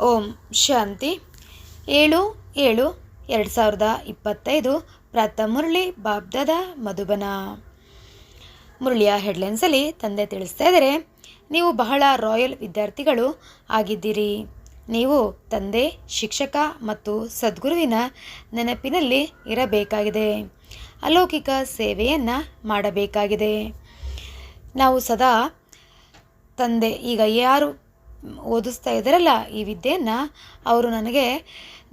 ಓಂ ಶಾಂತಿ. ಏಳು ಏಳು ಎರಡು ಸಾವಿರದ ಇಪ್ಪತ್ತೈದು ಪ್ರಾತ ಮುರಳಿ ಬಾಬ್ದಾದ ಮಧುಬನ. ಮುರಳಿಯ ಹೆಡ್ಲೈನ್ಸಲ್ಲಿ ತಂದೆ ತಿಳಿಸ್ತಾ ಇದ್ದಾರೆ, ನೀವು ಬಹಳ ರಾಯಲ್ ವಿದ್ಯಾರ್ಥಿಗಳು ಆಗಿದ್ದೀರಿ. ನೀವು ತಂದೆ, ಶಿಕ್ಷಕ ಮತ್ತು ಸದ್ಗುರುವಿನ ನೆನಪಿನಲ್ಲಿ ಇರಬೇಕಾಗಿದೆ. ಅಲೌಕಿಕ ಸೇವೆಯನ್ನು ಮಾಡಬೇಕಾಗಿದೆ. ನಾವು ಸದಾ ತಂದೆ. ಈಗ ಯಾರು ಓದಿಸ್ತಾ ಇದ್ದಾರಲ್ಲ ಈ ವಿದ್ಯೆಯನ್ನು, ಅವರು ನನಗೆ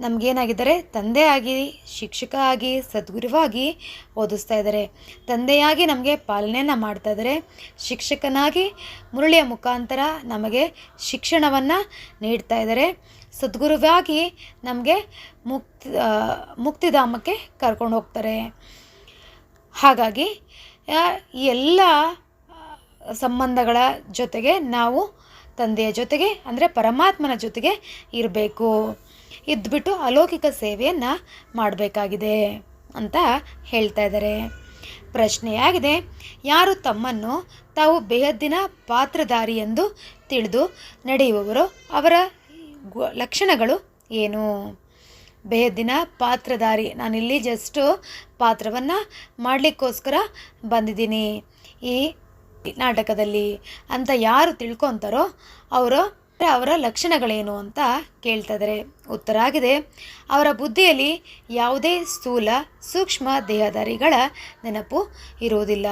ನಮಗೇನಾಗಿದ್ದಾರೆ, ತಂದೆ ಆಗಿ, ಶಿಕ್ಷಕ ಆಗಿ, ಸದ್ಗುರುವಾಗಿ ಓದಿಸ್ತಾ ಇದ್ದಾರೆ. ತಂದೆಯಾಗಿ ನಮಗೆ ಪಾಲನೆಯನ್ನು ಮಾಡ್ತಾ ಇದ್ದಾರೆ. ಶಿಕ್ಷಕನಾಗಿ ಮುರಳಿಯ ಮುಖಾಂತರ ನಮಗೆ ಶಿಕ್ಷಣವನ್ನು ನೀಡ್ತಾ ಇದ್ದಾರೆ. ಸದ್ಗುರುವಾಗಿ ನಮಗೆ ಮುಕ್ತಿ ಮುಕ್ತಿಧಾಮಕ್ಕೆ ಕರ್ಕೊಂಡು ಹೋಗ್ತಾರೆ. ಹಾಗಾಗಿ ಎಲ್ಲ ಸಂಬಂಧಗಳ ಜೊತೆಗೆ ನಾವು ತಂದೆಯ ಜೊತೆಗೆ, ಅಂದರೆ ಪರಮಾತ್ಮನ ಜೊತೆಗೆ ಇರಬೇಕು. ಇದ್ಬಿಟ್ಟು ಅಲೌಕಿಕ ಸೇವೆಯನ್ನು ಮಾಡಬೇಕಾಗಿದೆ ಅಂತ ಹೇಳ್ತಾ ಇದ್ದಾರೆ. ಪ್ರಶ್ನೆಯಾಗಿದೆ, ಯಾರು ತಮ್ಮನ್ನು ತಾವು ಬೇಹದ್ದಿನ ಪಾತ್ರಧಾರಿ ಎಂದು ತಿಳಿದು ನಡೆಯುವವರು, ಅವರ ಲಕ್ಷಣಗಳು ಏನು? ಬೇಹದ್ದಿನ ಪಾತ್ರಧಾರಿ, ನಾನಿಲ್ಲಿ ಜಸ್ಟು ಪಾತ್ರವನ್ನು ಮಾಡಲಿಕ್ಕೋಸ್ಕರ ಬಂದಿದ್ದೀನಿ. ಈ ನಾಟಕದಲ್ಲಿ ಅಂತ ಯಾರು ತಿಳ್ಕೊತಾರೋ ಅವರು ಅವರ ಲಕ್ಷಣಗಳೇನು ಅಂತ ಕೇಳ್ತಾ ಇದ್ದಾರೆ ಉತ್ತರ ಆಗಿದೆ, ಅವರ ಬುದ್ಧಿಯಲ್ಲಿ ಯಾವುದೇ ಸ್ಥೂಲ ಸೂಕ್ಷ್ಮ ದೇಹದಾರಿಗಳ ನೆನಪು ಇರುವುದಿಲ್ಲ.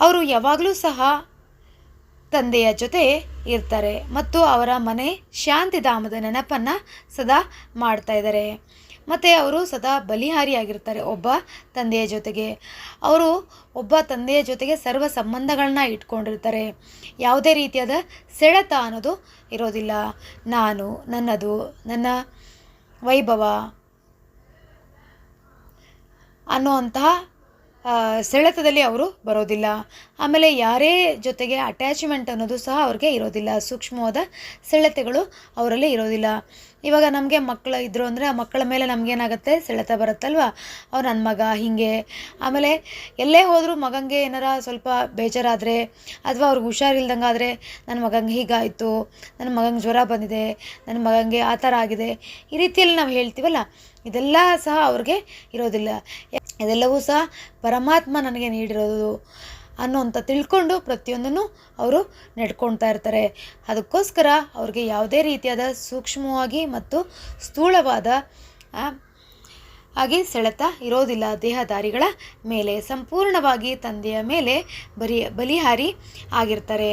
ಅವರು ಯಾವಾಗಲೂ ಸಹ ತಂದೆಯ ಜೊತೆ ಇರ್ತಾರೆ ಮತ್ತು ಅವರ ಮನೆ ಶಾಂತಿಧಾಮದ ನೆನಪನ್ನು ಸದಾ ಮಾಡ್ತಾ ಇದ್ದಾರೆ. ಮತ್ತು ಅವರು ಸದಾ ಬಲಿಹಾರಿಯಾಗಿರ್ತಾರೆ ಒಬ್ಬ ತಂದೆಯ ಜೊತೆಗೆ. ಅವರು ಒಬ್ಬ ತಂದೆಯ ಜೊತೆಗೆ ಸರ್ವ ಸಂಬಂಧಗಳನ್ನ ಇಟ್ಕೊಂಡಿರ್ತಾರೆ. ಯಾವುದೇ ರೀತಿಯಾದ ಸೆಳೆತ ಅನ್ನೋದು ಇರೋದಿಲ್ಲ. ನಾನು, ನನ್ನದು, ನನ್ನ ವೈಭವ ಅನ್ನುವಂತಹ ಸೆಳೆತದಲ್ಲಿ ಅವರು ಬರೋದಿಲ್ಲ. ಆಮೇಲೆ ಯಾರೇ ಜೊತೆಗೆ ಅಟ್ಯಾಚ್ಮೆಂಟ್ ಅನ್ನೋದು ಸಹ ಅವ್ರಿಗೆ ಇರೋದಿಲ್ಲ. ಸೂಕ್ಷ್ಮವಾದ ಸೆಳೆತಗಳು ಅವರಲ್ಲಿ ಇರೋದಿಲ್ಲ. ಇವಾಗ ನಮಗೆ ಮಕ್ಕಳು ಇದ್ದರು ಅಂದರೆ ಆ ಮಕ್ಕಳ ಮೇಲೆ ನಮಗೇನಾಗುತ್ತೆ ಸೆಳೆತ ಬರುತ್ತಲ್ವ? ಅವ್ರು ನನ್ನ ಮಗ ಹೀಗೆ. ಆಮೇಲೆ ಎಲ್ಲೇ ಹೋದರೂ ಮಗಂಗೆ ಏನಾರ ಸ್ವಲ್ಪ ಬೇಜಾರಾದರೆ, ಅಥವಾ ಅವ್ರಿಗೆ ಹುಷಾರಿಲ್ದಂಗೆ ಆದರೆ ನನ್ನ ಮಗಂಗೆ ಹೀಗಾಯಿತು. ನನ್ನ ಮಗಂಗೆ ಜ್ವರ ಬಂದಿದೆ. ನನ್ನ ಮಗಂಗೆ ಆ ಥರ ಆಗಿದೆ. ಈ ರೀತಿಯಲ್ಲಿ ನಾವು ಹೇಳ್ತೀವಲ್ಲ? ಇದೆಲ್ಲ ಸಹ ಅವ್ರಿಗೆ ಇರೋದಿಲ್ಲ. ಇದೆಲ್ಲವೂ ಸಹ ಪರಮಾತ್ಮ ನನಗೆ ನೀಡಿರೋದು ಅನ್ನೋಂಥ ತಿಳ್ಕೊಂಡು ಪ್ರತಿಯೊಂದನ್ನು ಅವರು ನಡ್ಕೊಳ್ತಾ ಇರ್ತಾರೆ. ಅದಕ್ಕೋಸ್ಕರ ಅವ್ರಿಗೆ ಯಾವುದೇ ರೀತಿಯಾದ ಸೂಕ್ಷ್ಮವಾಗಿ ಮತ್ತು ಸ್ಥೂಳವಾದ ಹಾಗೆ ಸೆಳೆತ ಇರೋದಿಲ್ಲ. ದೇಹದಾರಿಗಳ ಮೇಲೆ, ಸಂಪೂರ್ಣವಾಗಿ ತಂದೆಯ ಮೇಲೆ ಬರಿ, ಬಲಿಹಾರಿ ಆಗಿರ್ತಾರೆ.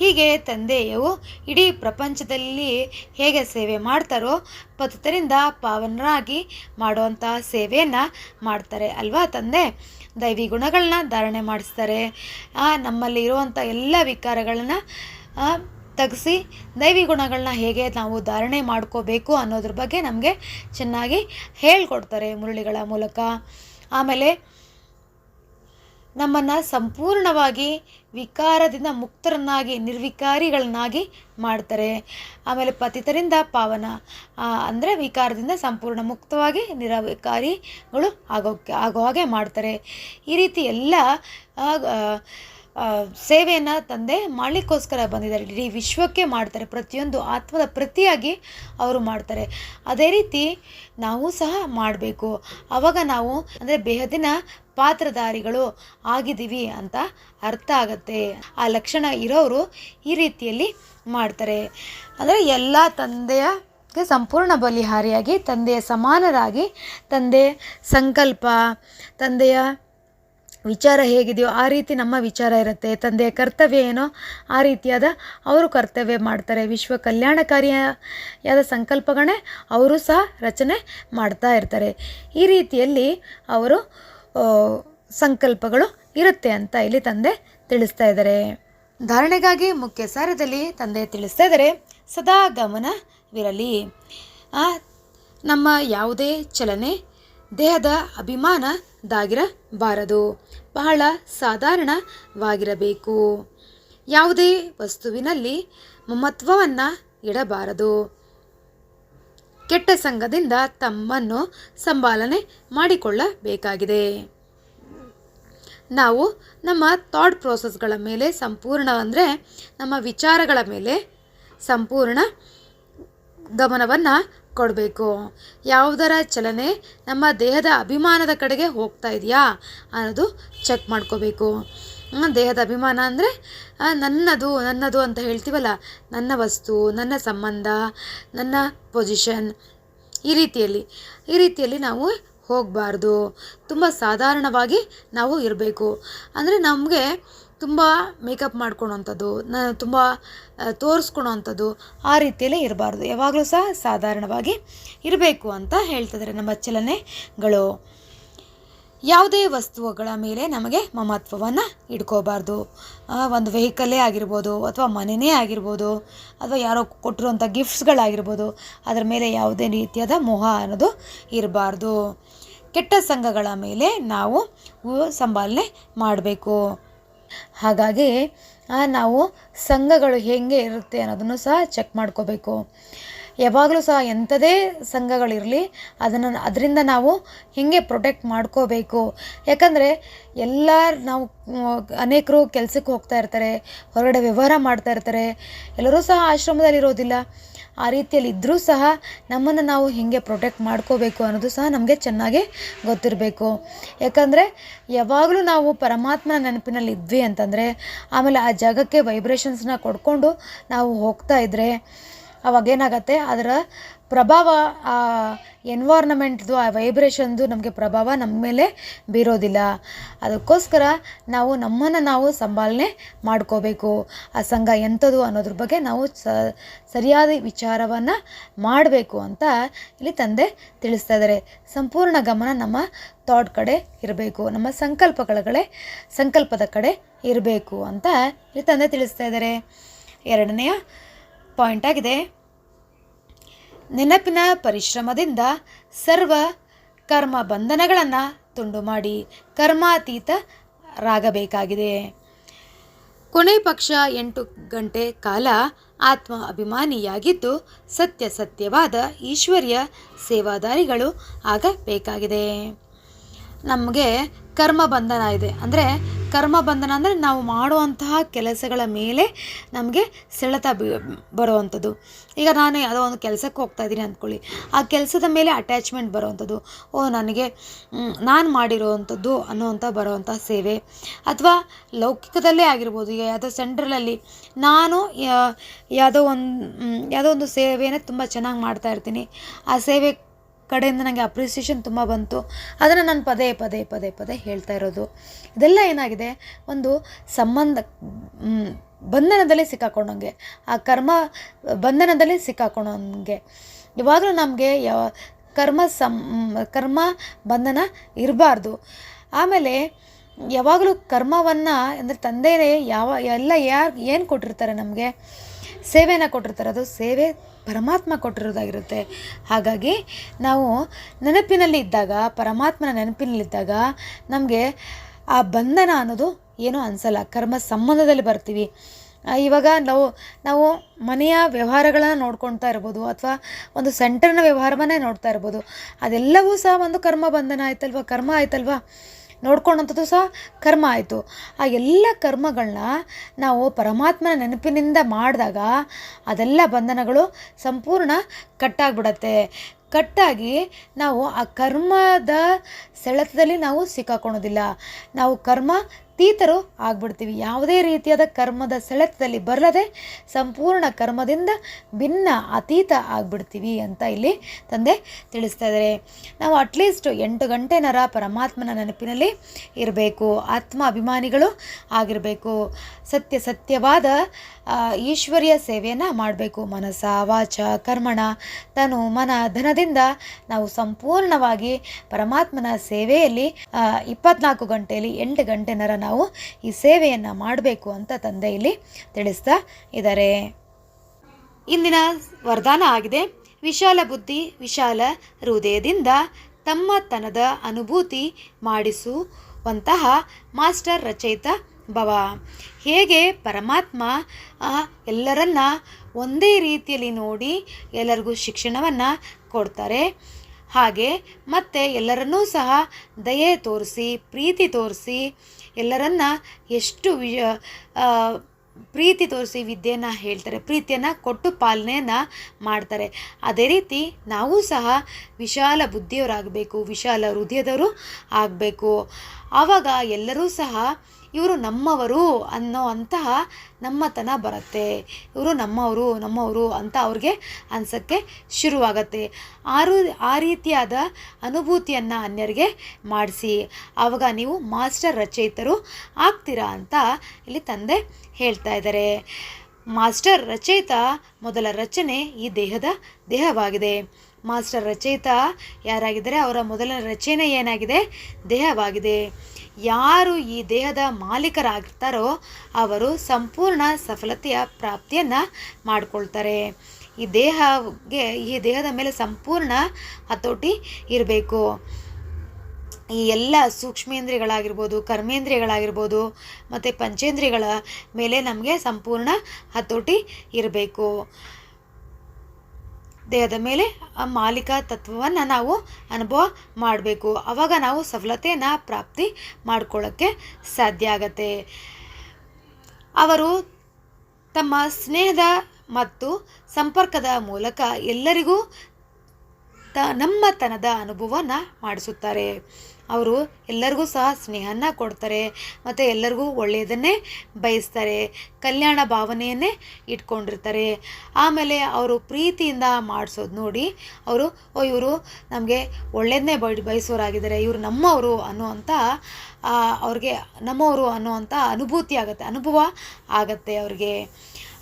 ಹೀಗೆ ತಂದೆಯು ಇಡೀ ಪ್ರಪಂಚದಲ್ಲಿ ಹೇಗೆ ಸೇವೆ ಮಾಡ್ತಾರೋ ಪತಿತರಿಂದ ಪಾವನರಾಗಿ ಮಾಡುವಂಥ ಸೇವೆಯನ್ನು ಮಾಡ್ತಾರೆ ಅಲ್ವಾ ತಂದೆ? ದೈವಿ ಗುಣಗಳನ್ನ ಧಾರಣೆ ಮಾಡಿಸ್ತಾರೆ. ನಮ್ಮಲ್ಲಿ ಇರುವಂಥ ಎಲ್ಲ ವಿಕಾರಗಳನ್ನ ತಗ್ಸಿ ದೈವಿ ಗುಣಗಳನ್ನ ಹೇಗೆ ನಾವು ಧಾರಣೆ ಮಾಡ್ಕೋಬೇಕು ಅನ್ನೋದ್ರ ಬಗ್ಗೆ ನಮಗೆ ಚೆನ್ನಾಗಿ ಹೇಳ್ಕೊಡ್ತಾರೆ ಮುರಳಿಗಳ ಮೂಲಕ. ಆಮೇಲೆ ನಮ್ಮನ್ನು ಸಂಪೂರ್ಣವಾಗಿ ವಿಕಾರದಿಂದ ಮುಕ್ತರನ್ನಾಗಿ, ನಿರ್ವಿಕಾರಿಗಳನ್ನಾಗಿ ಮಾಡ್ತಾರೆ. ಆಮೇಲೆ ಪತಿತರಿಂದ ಪಾವನ. ಅಂದರೆ ವಿಕಾರದಿಂದ ಸಂಪೂರ್ಣ ಮುಕ್ತವಾಗಿ, ನಿರವಿಕಾರಿಗಳು ಆಗೋಕ್ಕೆ ಆಗೋ ಹಾಗೆ ಮಾಡ್ತಾರೆ. ಈ ರೀತಿ ಎಲ್ಲ ಸೇವೆಯನ್ನು ತಂದೆ ಮಾಡಲಿಕ್ಕೋಸ್ಕರ ಬಂದಿದ್ದಾರೆ. ಇಡೀ ವಿಶ್ವಕ್ಕೆ ಮಾಡ್ತಾರೆ. ಪ್ರತಿಯೊಂದು ಆತ್ಮದ ಪ್ರತಿಯಾಗಿ ಅವರು ಮಾಡ್ತಾರೆ. ಅದೇ ರೀತಿ ನಾವು ಸಹ ಮಾಡಬೇಕು. ಆವಾಗ ನಾವು ಅಂದರೆ ಬೇಹದಿನ ಪಾತ್ರಧಾರಿಗಳು ಆಗಿದ್ದೀವಿ ಅಂತ ಅರ್ಥ ಆಗತ್ತೆ. ಆ ಲಕ್ಷಣ ಇರೋರು ಈ ರೀತಿಯಲ್ಲಿ ಮಾಡ್ತಾರೆ. ಅಂದರೆ ಎಲ್ಲ ತಂದೆಯ ಸಂಪೂರ್ಣ ಬಲಿಹಾರಿಯಾಗಿ, ತಂದೆಯ ಸಮಾನರಾಗಿ, ತಂದೆ ಸಂಕಲ್ಪ, ತಂದೆಯ ವಿಚಾರ ಹೇಗಿದೆಯೋ ಆ ರೀತಿ ನಮ್ಮ ವಿಚಾರ ಇರುತ್ತೆ. ತಂದೆಯ ಕರ್ತವ್ಯ ಏನೋ ಆ ರೀತಿಯಾದ ಅವರು ಕರ್ತವ್ಯ ಮಾಡ್ತಾರೆ. ವಿಶ್ವ ಕಲ್ಯಾಣಕಾರಿಯಾದ ಸಂಕಲ್ಪಗಳೇ ಅವರು ಸಹ ರಚನೆ ಮಾಡ್ತಾ ಇರ್ತಾರೆ. ಈ ರೀತಿಯಲ್ಲಿ ಅವರು ಸಂಕಲ್ಪಗಳು ಇರುತ್ತೆ ಅಂತ ಇಲ್ಲಿ ತಂದೆ ತಿಳಿಸ್ತಾ ಇದ್ದಾರೆ. ಧಾರಣೆಗಾಗಿ ಮುಖ್ಯ ಸಾರದಲ್ಲಿ ತಂದೆ ತಿಳಿಸ್ತಾ ಇದ್ದಾರೆ. ಸದಾ ಗಮನವಿರಲಿ. ನಮ್ಮ ಯಾವುದೇ ಚಲನೆ, ದೇಹದ ಅಭಿಮಾನದಾಗಿರಬಾರದು. ಬಹಳ ಸಾಧಾರಣವಾಗಿರಬೇಕು. ಯಾವುದೇ ವಸ್ತುವಿನಲ್ಲಿ ಮಮತ್ವವನ್ನು ಇಡಬಾರದು. ಕೆಟ್ಟ ಸಂಘದಿಂದ ತಮ್ಮನ್ನು ಸಂಭಾಲನೆ ಮಾಡಿಕೊಳ್ಳಬೇಕಾಗಿದೆ. ನಾವು ನಮ್ಮ ಥಾಟ್ ಪ್ರೋಸೆಸ್ಗಳ ಮೇಲೆ ಸಂಪೂರ್ಣ ಅಂದರೆ ನಮ್ಮ ವಿಚಾರಗಳ ಮೇಲೆ ಸಂಪೂರ್ಣ ಗಮನವನ್ನು ಕೊಡಬೇಕು. ಯಾವುದರ ಚಲನೆ ನಮ್ಮ ದೇಹದ ಅಭಿಮಾನದ ಕಡೆಗೆ ಹೋಗ್ತಾ ಇದೆಯಾ? ಅನ್ನೋದು ಚೆಕ್ ಮಾಡ್ಕೋಬೇಕು. ದೇಹದ ಅಭಿಮಾನ ಅಂದರೆ ನನ್ನದು ನನ್ನದು ಅಂತ ಹೇಳ್ತೀವಲ್ಲ? ನನ್ನ ವಸ್ತು, ನನ್ನ ಸಂಬಂಧ, ನನ್ನ ಪೊಸಿಷನ್ ಈ ರೀತಿಯಲ್ಲಿ ಈ ರೀತಿಯಲ್ಲಿ ನಾವು ಹೋಗಬಾರ್ದು. ತುಂಬ ಸಾಧಾರಣವಾಗಿ ನಾವು ಇರಬೇಕು. ಅಂದರೆ ನಮಗೆ ತುಂಬ ಮೇಕಪ್ ಮಾಡ್ಕೊಳೋವಂಥದ್ದು ನ ತುಂಬ ತೋರಿಸ್ಕೊಳೋವಂಥದ್ದು ಆ ರೀತಿಯಲ್ಲೇ ಇರಬಾರ್ದು. ಯಾವಾಗಲೂ ಸಹ ಸಾಧಾರಣವಾಗಿ ಇರಬೇಕು ಅಂತ ಹೇಳ್ತಿದ್ದಾರೆ ನಮ್ಮ ಚಲನೆಗಳು. ಯಾವುದೇ ವಸ್ತುಗಳ ಮೇಲೆ ನಮಗೆ ಮಮತ್ವವನ್ನು ಇಟ್ಕೋಬಾರ್ದು ಒಂದು ವೆಹಿಕಲ್ಲೇ ಆಗಿರ್ಬೋದು ಅಥವಾ ಮನೆಯೇ ಆಗಿರ್ಬೋದು ಅಥವಾ ಯಾರೋ ಕೊಟ್ಟಿರುವಂಥ ಗಿಫ್ಟ್ಸ್ಗಳಾಗಿರ್ಬೋದು, ಅದರ ಮೇಲೆ ಯಾವುದೇ ರೀತಿಯಾದ ಮೋಹ ಅನ್ನೋದು ಇರಬಾರ್ದು. ಕೆಟ್ಟ ಸಂಘಗಳ ಮೇಲೆ ನಾವು ಸಂಭಾಲನೆ ಮಾಡಬೇಕು. ಹಾಗಾಗಿ ನಾವು ಸಂಘಗಳು ಹೇಗೆ ಇರುತ್ತೆ ಅನ್ನೋದನ್ನು ಸಹ ಚೆಕ್ ಮಾಡ್ಕೋಬೇಕು. ಯಾವಾಗಲೂ ಸಹ ಎಂಥದೇ ಸಂಘಗಳಿರಲಿ, ಅದನ್ನು ಅದರಿಂದ ನಾವು ಹೇಗೆ ಪ್ರೊಟೆಕ್ಟ್ ಮಾಡ್ಕೋಬೇಕು. ಯಾಕಂದರೆ, ಎಲ್ಲ ನಾವು ಅನೇಕರು ಕೆಲಸಕ್ಕೆ ಹೋಗ್ತಾ ಇರ್ತಾರೆ, ಹೊರಗಡೆ ವ್ಯವಹಾರ ಮಾಡ್ತಾ ಇರ್ತಾರೆ, ಎಲ್ಲರೂ ಸಹ ಆಶ್ರಮದಲ್ಲಿ ಇರೋದಿಲ್ಲ ಆ ರೀತಿಯಲ್ಲಿ ಇದ್ದರೂ ಸಹ ನಮ್ಮನ್ನು ನಾವು ಹೇಗೆ ಪ್ರೊಟೆಕ್ಟ್ ಮಾಡ್ಕೋಬೇಕು ಅನ್ನೋದು ಸಹ ನಮಗೆ ಚೆನ್ನಾಗಿ ಗೊತ್ತಿರಬೇಕು. ಯಾಕಂದರೆ ಯಾವಾಗಲೂ ನಾವು ಪರಮಾತ್ಮನ ನೆನಪಿನಲ್ಲಿ ಇದ್ವಿ ಅಂತಂದರೆ ಆಮೇಲೆ ಆ ಜಾಗಕ್ಕೆ ವೈಬ್ರೇಷನ್ಸ್ನ ಕೊಡ್ಕೊಂಡು ನಾವು ಹೋಗ್ತಾ ಇದ್ದರೆ ಅವಾಗೇನಾಗತ್ತೆ ಅದರ ಪ್ರಭಾವ, ಆ ಎನ್ವೈರ್ನಮೆಂಟ್ದು ಆ ವೈಬ್ರೇಷನ್ದು ನಮಗೆ ಪ್ರಭಾವ ನಮ್ಮ ಮೇಲೆ ಬೀರೋದಿಲ್ಲ. ಅದಕ್ಕೋಸ್ಕರ ನಾವು ನಮ್ಮನ್ನು ನಾವು ಸಂಭಾಲನೆ ಮಾಡ್ಕೋಬೇಕು. ಆ ಸಂಘ ಎಂಥದ್ದು ಅನ್ನೋದ್ರ ಬಗ್ಗೆ ನಾವು ಸರಿಯಾದ ವಿಚಾರವನ್ನು ಮಾಡಬೇಕು ಅಂತ ಇಲ್ಲಿ ತಂದೆ ತಿಳಿಸ್ತಾ ಇದ್ದಾರೆ ಸಂಪೂರ್ಣ ಗಮನ ನಮ್ಮ ಥಾಟ್ ಕಡೆ ಇರಬೇಕು. ನಮ್ಮ ಸಂಕಲ್ಪಗಳ ಕಡೆ, ಸಂಕಲ್ಪದ ಕಡೆ ಇರಬೇಕು ಅಂತ ಇಲ್ಲಿ ತಂದೆ ತಿಳಿಸ್ತಾ ಇದ್ದಾರೆ ಎರಡನೆಯ ಪಾಯಿಂಟ್ ಆಗಿದೆ. ನೆನಪಿನ ಪರಿಶ್ರಮದಿಂದ ಸರ್ವ ಕರ್ಮ ಬಂಧನಗಳನ್ನು ತುಂಡು ಮಾಡಿ ಕರ್ಮಾತೀತರಾಗಬೇಕಾಗಿದೆ ಕೊನೆ ಪಕ್ಷ ಎಂಟು ಗಂಟೆ ಕಾಲ ಆತ್ಮ ಅಭಿಮಾನಿಯಾಗಿದ್ದು ಸತ್ಯ ಸತ್ಯವಾದ ಈಶ್ವರ್ಯ ಸೇವಾದಾರಿಗಳು ಆಗಬೇಕಾಗಿದೆ. ನಮಗೆ ಕರ್ಮ ಬಂಧನ ಇದೆ. ಅಂದರೆ ಕರ್ಮ ಬಂಧನ ಅಂದರೆ ನಾವು ಮಾಡುವಂತಹ ಕೆಲಸಗಳ ಮೇಲೆ ನಮಗೆ ಸೆಳೆತ ಬರುವಂಥದ್ದು. ಈಗ ನಾನು ಯಾವುದೋ ಒಂದು ಕೆಲಸಕ್ಕೆ ಹೋಗ್ತಾ ಇದ್ದೀನಿ ಅಂದ್ಕೊಳ್ಳಿ. ಆ ಕೆಲಸದ ಮೇಲೆ ಅಟ್ಯಾಚ್ಮೆಂಟ್ ಬರುವಂಥದ್ದು. ಓ, ನನಗೆ ನಾನು ಮಾಡಿರುವಂಥದ್ದು ಅನ್ನುವಂಥ ಬರುವಂಥ ಸೇವೆ. ಅಥವಾ ಲೌಕಿಕದಲ್ಲೇ ಆಗಿರ್ಬೋದು. ಈಗ ಯಾವುದೋ ಸೆಂಟ್ರಲಲ್ಲಿ ನಾನು ಯಾವುದೋ ಒಂದು ಯಾವುದೋ ಒಂದು ಸೇವೆಯನ್ನು ತುಂಬ ಚೆನ್ನಾಗಿ ಮಾಡ್ತಾ ಇರ್ತೀನಿ. ಆ ಸೇವೆ ಕಡೆಯಿಂದ ನನಗೆ ಅಪ್ರಿಸಿಯೇಷನ್ ತುಂಬ ಬಂತು. ಅದನ್ನು ನಾನು ಪದೇ ಪದೇ ಪದೇ ಪದೇ ಹೇಳ್ತಾ ಇರೋದು. ಇದೆಲ್ಲ ಏನಾಗಿದೆ? ಒಂದು ಸಂಬಂಧ ಬಂಧನದಲ್ಲಿ ಸಿಕ್ಕಾಕೊಂಡಂಗೆ. ಆ ಕರ್ಮ, ಬಂಧನದಲ್ಲಿ ಸಿಕ್ಕಾಕೊಂಡಂಗೆ. ಇವಾಗಲೂ ನಮಗೆ ಯಾವ ಕರ್ಮ ಸಂ, ಕರ್ಮ ಬಂಧನ ಇರಬಾರ್ದು. ಆಮೇಲೆ ಯಾವಾಗಲೂ ಕರ್ಮವನ್ನು ಅಂದರೆ ತಂದೆಯೇ ಯಾವ, ಎಲ್ಲ ಯಾರು, ಏನು ಕೊಟ್ಟಿರ್ತಾರೆ ನಮಗೆ? ಸೇವೆಯನ್ನು ಕೊಟ್ಟಿರ್ತಾರೆ. ಅದು ಸೇವೆ ಪರಮಾತ್ಮ ಕೊಟ್ಟಿರೋದಾಗಿರುತ್ತೆ. ಹಾಗಾಗಿ ನಾವು ನೆನಪಿನಲ್ಲಿ ಇದ್ದಾಗ, ಪರಮಾತ್ಮನ ನೆನಪಿನಲ್ಲಿದ್ದಾಗ ನಮಗೆ ಆ ಬಂಧನ ಅನ್ನೋದು ಏನೂ ಅನಿಸಲ್ಲ. ಕರ್ಮ ಸಂಬಂಧದಲ್ಲಿ ಬರ್ತೀವಿ. ಇವಾಗ ನಾವು ನಾವು ಮನೆಯ ವ್ಯವಹಾರಗಳನ್ನು ನೋಡ್ಕೊಳ್ತಾ ಇರ್ಬೋದು, ಅಥವಾ ಒಂದು ಸೆಂಟರ್ನ ವ್ಯವಹಾರವನ್ನೇ ನೋಡ್ತಾ ಇರ್ಬೋದು. ಅದೆಲ್ಲವೂ ಸಹ ಒಂದು ಕರ್ಮ ಬಂಧನ ಆಯ್ತಲ್ವ? ಕರ್ಮ ಆಯ್ತಲ್ವಾ? ನೋಡ್ಕೊಳ್ಳೋಂಥದ್ದು ಸಹ ಕರ್ಮ ಆಯಿತು. ಆ ಎಲ್ಲ ಕರ್ಮಗಳನ್ನ ನಾವು ಪರಮಾತ್ಮನ ನೆನಪಿನಿಂದ ಮಾಡಿದಾಗ ಅದೆಲ್ಲ ಬಂಧನಗಳು ಸಂಪೂರ್ಣ ಕಟ್ಟಾಗ್ಬಿಡತ್ತೆ. ಕಟ್ಟಾಗಿ ನಾವು ಆ ಕರ್ಮದ ಸೆಳೆತದಲ್ಲಿ ನಾವು ಸಿಕ್ಕಾಕೊಳೋದಿಲ್ಲ ನಾವು ಕರ್ಮ ತೀತರು ಆಗ್ಬಿಡ್ತೀವಿ. ಯಾವುದೇ ರೀತಿಯಾದ ಕರ್ಮದ ಸೆಳೆತದಲ್ಲಿ ಬರಲದೆ ಸಂಪೂರ್ಣ ಕರ್ಮದಿಂದ ಭಿನ್ನ ಅತೀತ ಆಗ್ಬಿಡ್ತೀವಿ ಅಂತ ಇಲ್ಲಿ ತಂದೆ ತಿಳಿಸ್ತಾ ಇದ್ದಾರೆ. ನಾವು ಅಟ್ಲೀಸ್ಟ್ ಎಂಟು ಗಂಟೆನರ ಪರಮಾತ್ಮನ ನೆನಪಿನಲ್ಲಿ ಇರಬೇಕು. ಆತ್ಮ ಅಭಿಮಾನಿಗಳು ಆಗಿರಬೇಕು. ಸತ್ಯ ಸತ್ಯವಾದ ಈಶ್ವರ್ಯ ಸೇವೆಯನ್ನು ಮಾಡಬೇಕು. ಮನಸ ವಾಚ, ಕರ್ಮಣ, ತನು, ಮನ, ಧನದಿಂದ ನಾವು ಸಂಪೂರ್ಣವಾಗಿ ಪರಮಾತ್ಮನ ಸೇವೆಯಲ್ಲಿ ಇಪ್ಪತ್ನಾಲ್ಕು ಗಂಟೆಯಲ್ಲಿ ಎಂಟು ಗಂಟೆನರ ನಾವು ಈ ಸೇವೆಯನ್ನು ಮಾಡಬೇಕು ಅಂತ ತಂದೆ ಇಲ್ಲಿ ತಿಳಿಸ್ತಾ ಇದ್ದಾರೆ. ಇಂದಿನ ವರದಾನ ಆಗಿದೆ. ವಿಶಾಲ ಬುದ್ಧಿ, ವಿಶಾಲ ಹೃದಯದಿಂದ ತಮ್ಮತನದ ಅನುಭೂತಿ ಮಾಡಿಸುವಂತಹ ಮಾಸ್ಟರ್ ರಚಯಿತ ಭವ. ಹೇಗೆ ಪರಮಾತ್ಮ ಎಲ್ಲರನ್ನ ಒಂದೇ ರೀತಿಯಲ್ಲಿ ನೋಡಿ ಎಲ್ಲರಿಗೂ ಶಿಕ್ಷಣವನ್ನು ಕೊಡ್ತಾರೆ. ಹಾಗೆ ಮತ್ತೆ ಎಲ್ಲರನ್ನೂ ಸಹ ದಯೆ ತೋರಿಸಿ, ಪ್ರೀತಿ ತೋರಿಸಿ ಎಲ್ಲರನ್ನ ಎಷ್ಟು ಪ್ರೀತಿ ತೋರಿಸಿ ವಿದ್ಯೆಯನ್ನು ಹೇಳ್ತಾರೆ, ಪ್ರೀತಿಯನ್ನು ಕೊಟ್ಟು ಪಾಲನೆಯನ್ನು ಮಾಡ್ತಾರೆ. ಅದೇ ರೀತಿ ನಾವು ಸಹ ವಿಶಾಲ ಬುದ್ಧಿಯವರಾಗಬೇಕು, ವಿಶಾಲ ಹೃದಯದವರು ಆಗಬೇಕು. ಆವಾಗ ಎಲ್ಲರೂ ಸಹ ಇವರು ನಮ್ಮವರು ಅನ್ನೋ ಅಂತಹ ನಮ್ಮತನ ಬರುತ್ತೆ. ಇವರು ನಮ್ಮವರು ನಮ್ಮವರು ಅಂತ ಅವ್ರಿಗೆ ಅನ್ಸೋಕ್ಕೆ ಶುರುವಾಗತ್ತೆ. ಆರು, ಆ ರೀತಿಯಾದ ಅನುಭೂತಿಯನ್ನು ಅನ್ಯರಿಗೆ ಮಾಡಿಸಿ. ಆವಾಗ ನೀವು ಮಾಸ್ಟರ್ ರಚಯಿತರು ಆಗ್ತೀರಾ ಅಂತ ಇಲ್ಲಿ ತಂದೆ ಹೇಳ್ತಾ ಇದ್ದಾರೆ. ಮಾಸ್ಟರ್ ರಚಯಿತ ಮೊದಲ ರಚನೆ ಈ ದೇಹದ ದೇಹವಾಗಿದೆ. ಮಾಸ್ಟರ್ ರಚಯಿತ ಯಾರಾಗಿದ್ದರೆ? ಅವರ ಮೊದಲ ರಚನೆ ಏನಾಗಿದೆ? ದೇಹವಾಗಿದೆ. ಯಾರು ಈ ದೇಹದ ಮಾಲೀಕರಾಗಿರ್ತಾರೋ ಅವರು ಸಂಪೂರ್ಣ ಸಫಲತೆಯ ಪ್ರಾಪ್ತಿಯನ್ನು ಮಾಡಿಕೊಳ್ತಾರೆ. ಈ ದೇಹಗೆ, ಈ ದೇಹದ ಮೇಲೆ ಸಂಪೂರ್ಣ ಹತೋಟಿ ಇರಬೇಕು. ಈ ಎಲ್ಲ ಸೂಕ್ಷ್ಮೇಂದ್ರಿಯಗಳಾಗಿರ್ಬೋದು, ಕರ್ಮೇಂದ್ರಿಯಗಳಾಗಿರ್ಬೋದು, ಮತ್ತು ಪಂಚೇಂದ್ರಿಯಗಳ ಮೇಲೆ ನಮಗೆ ಸಂಪೂರ್ಣ ಹತೋಟಿ ಇರಬೇಕು. ದೇಹದ ಮೇಲೆ ಮಾಲೀಕ ತತ್ವವನ್ನು ನಾವು ಅನುಭವ ಮಾಡಬೇಕು. ಆವಾಗ ನಾವು ಸಫಲತೆಯನ್ನು ಪ್ರಾಪ್ತಿ ಮಾಡ್ಕೊಳ್ಳೋಕ್ಕೆ ಸಾಧ್ಯ ಆಗತ್ತೆ. ಅವರು ತಮ್ಮ ಸ್ನೇಹದ ಮತ್ತು ಸಂಪರ್ಕದ ಮೂಲಕ ಎಲ್ಲರಿಗೂ ತ ನಮ್ಮತನದ ಅನುಭವವನ್ನು ಮಾಡಿಸುತ್ತಾರೆ. ಅವರು ಎಲ್ಲರಿಗೂ ಸಹ ಸ್ನೇಹನ ಕೊಡ್ತಾರೆ ಮತ್ತು ಎಲ್ಲರಿಗೂ ಒಳ್ಳೆಯದನ್ನೇ ಬಯಸ್ತಾರೆ, ಕಲ್ಯಾಣ ಭಾವನೆಯನ್ನೇ ಇಟ್ಕೊಂಡಿರ್ತಾರೆ. ಆಮೇಲೆ ಅವರು ಪ್ರೀತಿಯಿಂದ ಮಾಡಿಸೋದು ನೋಡಿ ಅವರು, ಓ, ಇವರು ನಮಗೆ ಒಳ್ಳೆಯದನ್ನೇ ಬಯ, ಬಯಸೋರಾಗಿದ್ದಾರೆ, ಇವರು ನಮ್ಮವರು ಅನ್ನುವಂಥ ಅವ್ರಿಗೆ ನಮ್ಮವರು ಅನ್ನುವಂಥ ಅನುಭೂತಿ ಆಗುತ್ತೆ, ಅನುಭವ ಆಗತ್ತೆ ಅವ್ರಿಗೆ.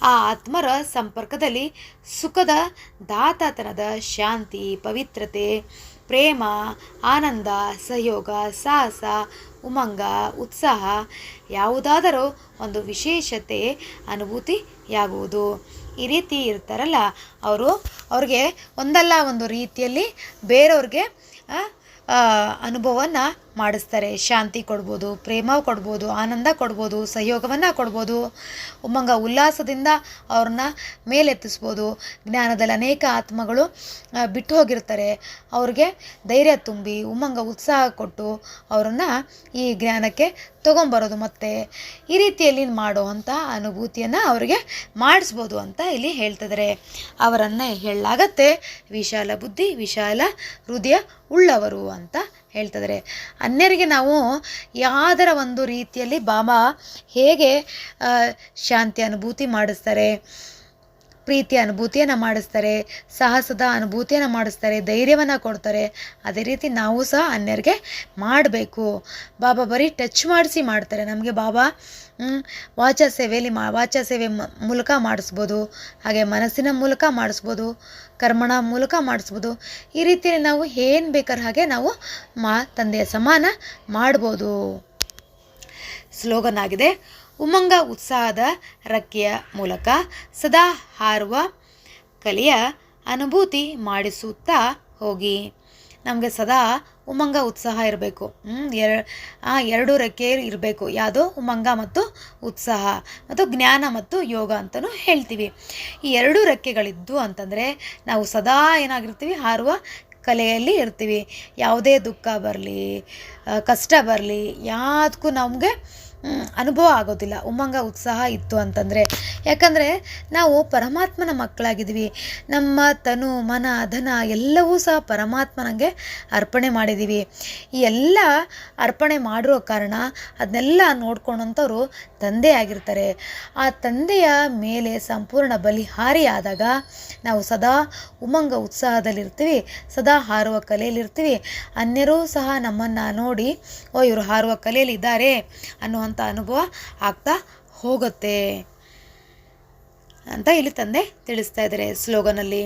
ಆ ಆತ್ಮರ ಸಂಪರ್ಕದಲ್ಲಿ ಸುಖದ ದಾತಾತನದ ಶಾಂತಿ, ಪವಿತ್ರತೆ. ಪ್ರೇಮ, ಆನಂದ, ಸಹಯೋಗ, ಸಾಹಸ, ಉಮಂಗ, ಉತ್ಸಾಹ ಯಾವುದಾದರೂ ಒಂದು ವಿಶೇಷತೆ, ಅನುಭೂತಿಯಾಗುವುದು. ಈ ರೀತಿ ಇರ್ತಾರಲ್ಲ, ಅವರು ಅವ್ರಿಗೆ ಒಂದಲ್ಲ ಒಂದು ರೀತಿಯಲ್ಲಿ ಬೇರೆಯವ್ರಿಗೆ ಅನುಭವವನ್ನು ಮಾಡಿಸ್ತಾರೆ. ಶಾಂತಿ ಕೊಡ್ಬೋದು, ಪ್ರೇಮ ಕೊಡ್ಬೋದು, ಆನಂದ ಕೊಡ್ಬೋದು, ಸಹಯೋಗವನ್ನು ಕೊಡ್ಬೋದು. ಉಮ್ಮಂಗ ಉಲ್ಲಾಸದಿಂದ ಅವ್ರನ್ನ ಮೇಲೆತ್ತಿಸ್ಬೋದು. ಜ್ಞಾನದಲ್ಲಿ ಅನೇಕ ಆತ್ಮಗಳು ಬಿಟ್ಟು ಹೋಗಿರ್ತಾರೆ. ಅವ್ರಿಗೆ ಧೈರ್ಯ ತುಂಬಿ ಉಮ್ಮಂಗ ಉತ್ಸಾಹ ಕೊಟ್ಟು ಅವರನ್ನು ಈ ಜ್ಞಾನಕ್ಕೆ ತೊಗೊಂಬರೋದು ಮತ್ತೆ. ಈ ರೀತಿಯಲ್ಲಿ ಮಾಡುವಂಥ ಅನುಭೂತಿಯನ್ನು ಅವರಿಗೆ ಮಾಡಿಸ್ಬೋದು ಅಂತ ಇಲ್ಲಿ ಹೇಳ್ತಿದ್ದಾರೆ ಅವರನ್ನು ಹೇಳಲಾಗತ್ತೆ. ವಿಶಾಲ ಬುದ್ಧಿ, ವಿಶಾಲ ಹೃದಯ ಉಳ್ಳವರು ಅಂತ ಹೇಳ್ತಿದ್ದಾರೆ ಅನ್ಯರಿಗೆ ನಾವು ಯಾವುದರ ಒಂದು ರೀತಿಯಲ್ಲಿ ಬಾಬಾ ಹೇಗೆ ಶಾಂತಿ ಅನುಭೂತಿ ಮಾಡಿಸ್ತಾರೆ ಪ್ರೀತಿಯ ಅನುಭೂತಿಯನ್ನು ಮಾಡಿಸ್ತಾರೆ, ಸಾಹಸದ ಅನುಭೂತಿಯನ್ನು ಮಾಡಿಸ್ತಾರೆ, ಧೈರ್ಯವನ್ನು ಕೊಡ್ತಾರೆ. ಅದೇ ರೀತಿ ನಾವು ಸಹ ಅನ್ಯರಿಗೆ ಮಾಡಬೇಕು. ಬಾಬಾ ಬರೀ ಟಚ್ ಮಾಡಿಸಿ ಮಾಡ್ತಾರೆ. ನಮಗೆ ಬಾಬಾ ವಾಚ ಸೇವೆಯಲ್ಲಿ ಮಾ, ವಾಚ ಸೇವೆ ಮೂಲಕ ಮಾಡಿಸ್ಬೋದು. ಹಾಗೆ ಮನಸ್ಸಿನ ಮೂಲಕ ಮಾಡಿಸ್ಬೋದು, ಕರ್ಮಣ ಮೂಲಕ ಮಾಡಿಸ್ಬೋದು. ಈ ರೀತಿಯಲ್ಲಿ ನಾವು ಏನು ಬೇಕಾದ್ರೆ ಹಾಗೆ ನಾವು ಮಾ, ತಂದೆಯ ಸಮಾನ ಮಾಡ್ಬೋದು. ಸ್ಲೋಗನ್ ಆಗಿದೆ ಉಮಂಗ ಉತ್ಸಾಹದ ರೆಕ್ಕೆಯ ಮೂಲಕ ಸದಾ ಹಾರುವ ಕಲೆಯ ಅನುಭೂತಿ ಮಾಡಿಸುತ್ತಾ ಹೋಗಿ. ನಮಗೆ ಸದಾ ಉಮಂಗ ಉತ್ಸಾಹ ಇರಬೇಕು. ಎರ ಎರಡು ರೆಕ್ಕೆ ಇರಬೇಕು. ಯಾವುದು ಉಮಂಗ ಮತ್ತು ಉತ್ಸಾಹ ಮತ್ತು ಜ್ಞಾನ ಮತ್ತು ಯೋಗ ಅಂತಲೂ ಹೇಳ್ತೀವಿ. ಈ ಎರಡು ರೆಕ್ಕೆಗಳಿದ್ದು ಅಂತಂದರೆ ನಾವು ಸದಾ ಏನಾಗಿರ್ತೀವಿ? ಹಾರುವ ಕಲೆಯಲ್ಲಿ ಇರ್ತೀವಿ. ಯಾವುದೇ ದುಃಖ ಬರಲಿ ಕಷ್ಟ ಬರಲಿ ಯಾವುದಕ್ಕೂ ನಮಗೆ ಅನುಭವ ಆಗೋದಿಲ್ಲ. ಉಮಂಗ, ಉತ್ಸಾಹ ಇತ್ತು ಅಂತಂದರೆ. ಯಾಕಂದರೆ ನಾವು ಪರಮಾತ್ಮನ ಮಕ್ಕಳಾಗಿದ್ವಿ. ನಮ್ಮ ತನು, ಮನ, ಧನ ಎಲ್ಲವೂ ಸಹ ಪರಮಾತ್ಮನಿಗೆ ಅರ್ಪಣೆ ಮಾಡಿದ್ದೀವಿ ಈ ಎಲ್ಲ ಅರ್ಪಣೆ ಮಾಡಿರೋ ಕಾರಣ ಅದನ್ನೆಲ್ಲ ನೋಡ್ಕೊಂಡಂಥವ್ರು ತಂದೆ ಆಗಿರ್ತಾರೆ. ಆ ತಂದೆಯ ಮೇಲೆ ಸಂಪೂರ್ಣ ಬಲಿಹಾರಿ ಆದಾಗ ನಾವು ಸದಾ ಉಮಂಗ, ಉತ್ಸಾಹದಲ್ಲಿರ್ತೀವಿ, ಸದಾ ಹಾರುವ ಕಲೆಯಲ್ಲಿರ್ತೀವಿ. ಅನ್ಯರೂ ಸಹ ನಮ್ಮನ್ನು ನೋಡಿ, ಓ, ಇವರು ಹಾರುವ ಕಲೆಯಲ್ಲಿ ಇದ್ದಾರೆ ಅನ್ನುವಂಥ ಅನುಭವ ಆಗ್ತಾ ಹೋಗುತ್ತೆ ಅಂತ ಇಲ್ಲಿ ತಂದೆ ತಿಳಿಸ್ತಾ ಇದ್ದಾರೆ ಸ್ಲೋಗನಲ್ಲಿ.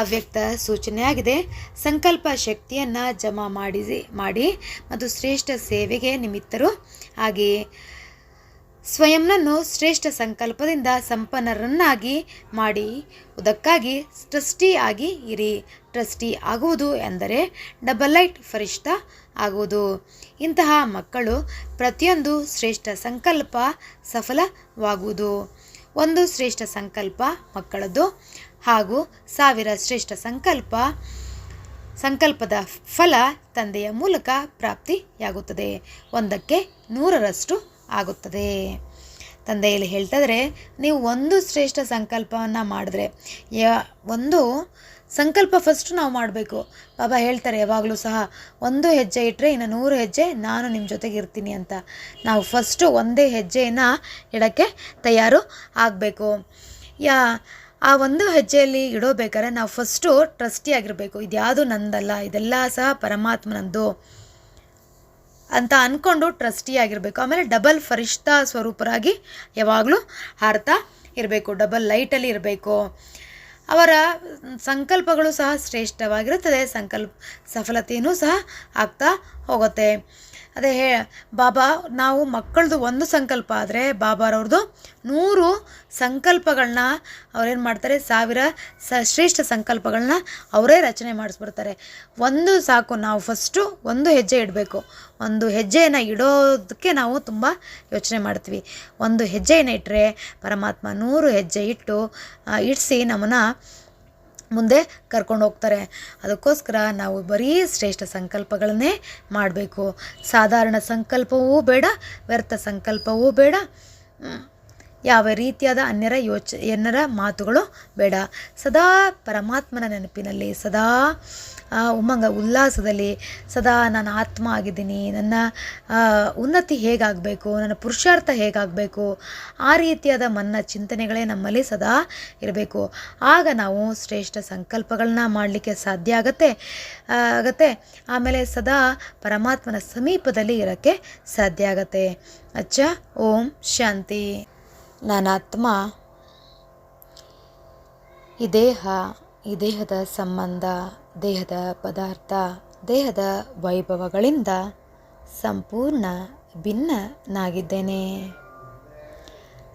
ಅವ್ಯಕ್ತ ಸೂಚನೆಯಾಗಿದೆ, ಸಂಕಲ್ಪ ಶಕ್ತಿಯನ್ನು ಜಮಾ ಮಾಡಿ ಮಾಡಿ ಮತ್ತು ಶ್ರೇಷ್ಠ ಸೇವೆಗೆ ನಿಮಿತ್ತರು. ಹಾಗೆಯೇ ಸ್ವಯಂನನ್ನು ಶ್ರೇಷ್ಠ ಸಂಕಲ್ಪದಿಂದ ಸಂಪನ್ನರನ್ನಾಗಿ ಮಾಡಿ ಅದಕ್ಕಾಗಿ ಸೃಷ್ಟಿಯಾಗಿ ಇರಿ. ಟ್ರಸ್ಟಿ ಆಗುವುದು ಎಂದರೆ ಡಬಲ್ ಲೈಟ್ ಫರಿಷ್ಠ ಆಗುವುದು. ಇಂತಹ ಮಕ್ಕಳು ಪ್ರತಿಯೊಂದು ಶ್ರೇಷ್ಠ ಸಂಕಲ್ಪ ಸಫಲವಾಗುವುದು. ಒಂದು ಶ್ರೇಷ್ಠ ಸಂಕಲ್ಪ ಮಕ್ಕಳದ್ದು ಹಾಗೂ ಸಾವಿರ ಶ್ರೇಷ್ಠ ಸಂಕಲ್ಪ, ಸಂಕಲ್ಪದ ಫಲ ತಂದೆಯ ಮೂಲಕ ಪ್ರಾಪ್ತಿಯಾಗುತ್ತದೆ. ಒಂದಕ್ಕೆ ನೂರರಷ್ಟು ಆಗುತ್ತದೆ. ತಂದೆಯಲ್ಲಿ ಹೇಳ್ತಾದರೆ ನೀವು ಒಂದು ಶ್ರೇಷ್ಠ ಸಂಕಲ್ಪವನ್ನು ಮಾಡಿದ್ರೆ, ಯ, ಒಂದು ಸಂಕಲ್ಪ ಫಸ್ಟ್ ನಾವು ಮಾಡಬೇಕು. ಬಾಬಾ ಹೇಳ್ತಾರೆ, ಯಾವಾಗಲೂ ಸಹ ಒಂದು ಹೆಜ್ಜೆ ಇಟ್ಟರೆ ಇನ್ನು ನೂರು ಹೆಜ್ಜೆ ನಾನು ನಿಮ್ಮ ಜೊತೆಗೆ ಇರ್ತೀನಿ ಅಂತ. ನಾವು ಫಸ್ಟು ಒಂದೇ ಹೆಜ್ಜೆಯನ್ನು ಇಡೋಕ್ಕೆ ತಯಾರು ಆಗಬೇಕು. ಯಾ, ಆ ಒಂದು ಹೆಜ್ಜೆಯಲ್ಲಿ ಇಡೋಬೇಕಾದ್ರೆ ನಾವು ಫಸ್ಟು ಟ್ರಸ್ಟಿ ಆಗಿರಬೇಕು. ಇದ್ಯಾವುದು ನಂದಲ್ಲ, ಇದೆಲ್ಲ ಸಹ ಪರಮಾತ್ಮನದ್ದು ಅಂತ ಅಂದ್ಕೊಂಡು ಟ್ರಸ್ಟಿ ಆಗಿರಬೇಕು. ಆಮೇಲೆ ಡಬಲ್ ಫರಿಷ್ಠಾ ಸ್ವರೂಪರಾಗಿ ಯಾವಾಗಲೂ ಹಾರ್ತಾ ಇರಬೇಕು. ಡಬಲ್ ಲೈಟಲ್ಲಿ ಇರಬೇಕು. ಅವರ ಸಂಕಲ್ಪಗಳು ಸಹ ಶ್ರೇಷ್ಠವಾಗಿರುತ್ತದೆ. ಸಂಕಲ್ಪ ಸಫಲತೆಯೂ ಸಹ ಆಗ್ತಾ ಹೋಗುತ್ತೆ. ಅದೇ ಹೇ, ಬಾಬಾ, ನಾವು ಮಕ್ಕಳದು ಒಂದು ಸಂಕಲ್ಪ ಆದರೆ ಬಾಬಾರವ್ರದ್ದು ನೂರು ಸಂಕಲ್ಪಗಳನ್ನ ಅವ್ರೇನು ಮಾಡ್ತಾರೆ, ಸಾವಿರ ಸ, ಶ್ರೇಷ್ಠ ಸಂಕಲ್ಪಗಳನ್ನ ಅವರೇ ರಚನೆ ಮಾಡಿಸ್ಬಿಡ್ತಾರೆ. ಒಂದು ಸಾಕು ನಾವು ಫಸ್ಟು ಒಂದು ಹೆಜ್ಜೆ ಇಡಬೇಕು. ಒಂದು ಹೆಜ್ಜೆಯನ್ನು ಇಡೋದಕ್ಕೆ ನಾವು ತುಂಬ ಯೋಚನೆ ಮಾಡ್ತೀವಿ. ಒಂದು ಹೆಜ್ಜೆಯನ್ನು ಇಟ್ಟರೆ ಪರಮಾತ್ಮ ನೂರು ಹೆಜ್ಜೆ ಇಟ್ಟು ಇಡಿಸಿ ನಮ್ಮನ್ನು ಮುಂದೆ ಕರ್ಕೊಂಡು ಹೋಗ್ತಾರೆ. ಅದಕ್ಕೋಸ್ಕರ ನಾವು ಬರೀ ಶ್ರೇಷ್ಠ ಸಂಕಲ್ಪಗಳನ್ನೇ ಮಾಡಬೇಕು. ಸಾಧಾರಣ ಸಂಕಲ್ಪವೂ ಬೇಡ, ವ್ಯರ್ಥ ಸಂಕಲ್ಪವೂ ಬೇಡ. ಯಾವ ರೀತಿಯಾದ ಅನ್ಯರ ಯೋಚ, ಎನ್ನರ ಮಾತುಗಳು ಬೇಡ. ಸದಾ ಪರಮಾತ್ಮನ ನೆನಪಿನಲ್ಲಿ, ಸದಾ ಆ, ಉಮಂಗ ಉಲ್ಲಾಸದಲ್ಲಿ ಸದಾ ನಾನು ಆತ್ಮ ಆಗಿದ್ದೀನಿ. ನನ್ನ ಉನ್ನತಿ ಹೇಗಾಗಬೇಕು? ನನ್ನ ಪುರುಷಾರ್ಥ ಹೇಗಾಗಬೇಕು? ಆ ರೀತಿಯಾದ ಮನ್ನ ಚಿಂತನೆಗಳೇ ನಮ್ಮಲ್ಲಿ ಸದಾ ಇರಬೇಕು. ಆಗ ನಾವು ಶ್ರೇಷ್ಠ ಸಂಕಲ್ಪಗಳನ್ನ ಮಾಡಲಿಕ್ಕೆ ಸಾಧ್ಯ ಆಗತ್ತೆ. ಆಗತ್ತೆ. ಆಮೇಲೆ ಸದಾ ಪರಮಾತ್ಮನ ಸಮೀಪದಲ್ಲಿ ಇರೋಕ್ಕೆ ಸಾಧ್ಯ ಆಗತ್ತೆ. ಅಚ್ಚ ಓಂ ಶಾಂತಿ. ನನ್ನ ಆತ್ಮ ಈ ದೇಹ ಈ ದೇಹದ ಸಂಬಂಧ ದೇಹದ ಪದಾರ್ಥ, ದೇಹದ ವೈಭವಗಳಿಂದ ಸಂಪೂರ್ಣ ಭಿನ್ನನಾಗಿದ್ದೇನೆ.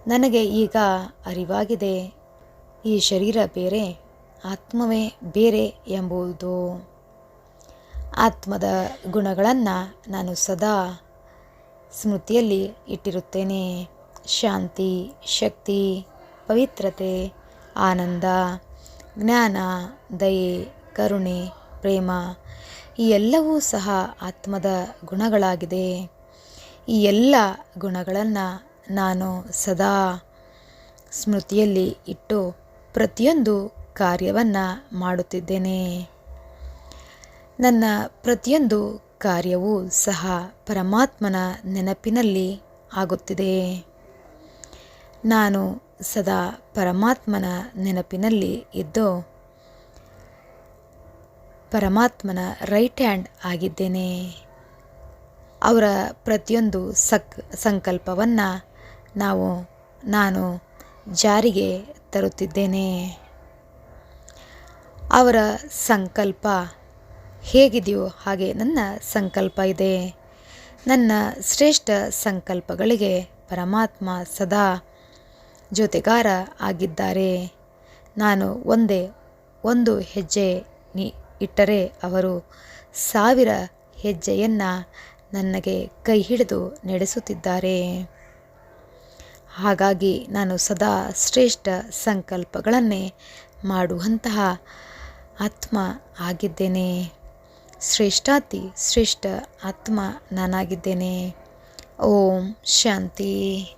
ನನಗೆ ಈಗ ಅರಿವಾಗಿದೆ, ಈ ಶರೀರ ಬೇರೆ, ಆತ್ಮವೇ ಬೇರೆ ಎಂಬುದು. ಆತ್ಮದ ಗುಣಗಳನ್ನು ನಾನು ಸದಾ ಸ್ಮೃತಿಯಲ್ಲಿ ಇಟ್ಟಿರುತ್ತೇನೆ. ಶಾಂತಿ, ಶಕ್ತಿ, ಪವಿತ್ರತೆ, ಆನಂದ, ಜ್ಞಾನ, ದಯೆ ಕರುಣೆ, ಪ್ರೇಮ, ಈ ಎಲ್ಲವೂ ಸಹ ಆತ್ಮದ ಗುಣಗಳಾಗಿದೆ. ಈ ಎಲ್ಲ ಗುಣಗಳನ್ನು ನಾನು ಸದಾ ಸ್ಮೃತಿಯಲ್ಲಿ ಇಟ್ಟು ಪ್ರತಿಯೊಂದು ಕಾರ್ಯವನ್ನು ಮಾಡುತ್ತಿದ್ದೇನೆ. ನನ್ನ ಪ್ರತಿಯೊಂದು ಕಾರ್ಯವೂ ಸಹ ಪರಮಾತ್ಮನ ನೆನಪಿನಲ್ಲಿ ಆಗುತ್ತಿದೆ. ನಾನು ಸದಾ ಪರಮಾತ್ಮನ ನೆನಪಿನಲ್ಲಿ ಇದ್ದು ಪರಮಾತ್ಮನ ರೈಟ್ ಹ್ಯಾಂಡ್ ಆಗಿದ್ದೇನೆ. ಅವರ ಪ್ರತಿಯೊಂದು ಸಕ್, ಸಂಕಲ್ಪವನ್ನು ನಾವು, ನಾನು ಜಾರಿಗೆ ತರುತ್ತಿದ್ದೇನೆ. ಅವರ ಸಂಕಲ್ಪ ಹೇಗಿದೆಯೋ ಹಾಗೆ ನನ್ನ ಸಂಕಲ್ಪ ಇದೆ. ನನ್ನ ಶ್ರೇಷ್ಠ ಸಂಕಲ್ಪಗಳಿಗೆ ಪರಮಾತ್ಮ ಸದಾ ಜೊತೆಗಾರ ಆಗಿದ್ದಾರೆ. ನಾನು ಒಂದೇ, ಒಂದು ಹೆಜ್ಜೆ ನಿ ಇಟ್ಟರೆ ಅವರು ಸಾವಿರ ಹೆಜ್ಜೆಯನ್ನು ನನಗೆ ಕೈ ಹಿಡಿದು ನಡೆಸುತ್ತಿದ್ದಾರೆ. ಹಾಗಾಗಿ ನಾನು ಸದಾ ಶ್ರೇಷ್ಠ ಸಂಕಲ್ಪಗಳನ್ನೇ ಮಾಡುವಂತಹ ಆತ್ಮ ಆಗಿದ್ದೇನೆ. ಶ್ರೇಷ್ಠಾತಿ ಶ್ರೇಷ್ಠ ಆತ್ಮ ನಾನಾಗಿದ್ದೇನೆ. ಓಂ ಶಾಂತಿ.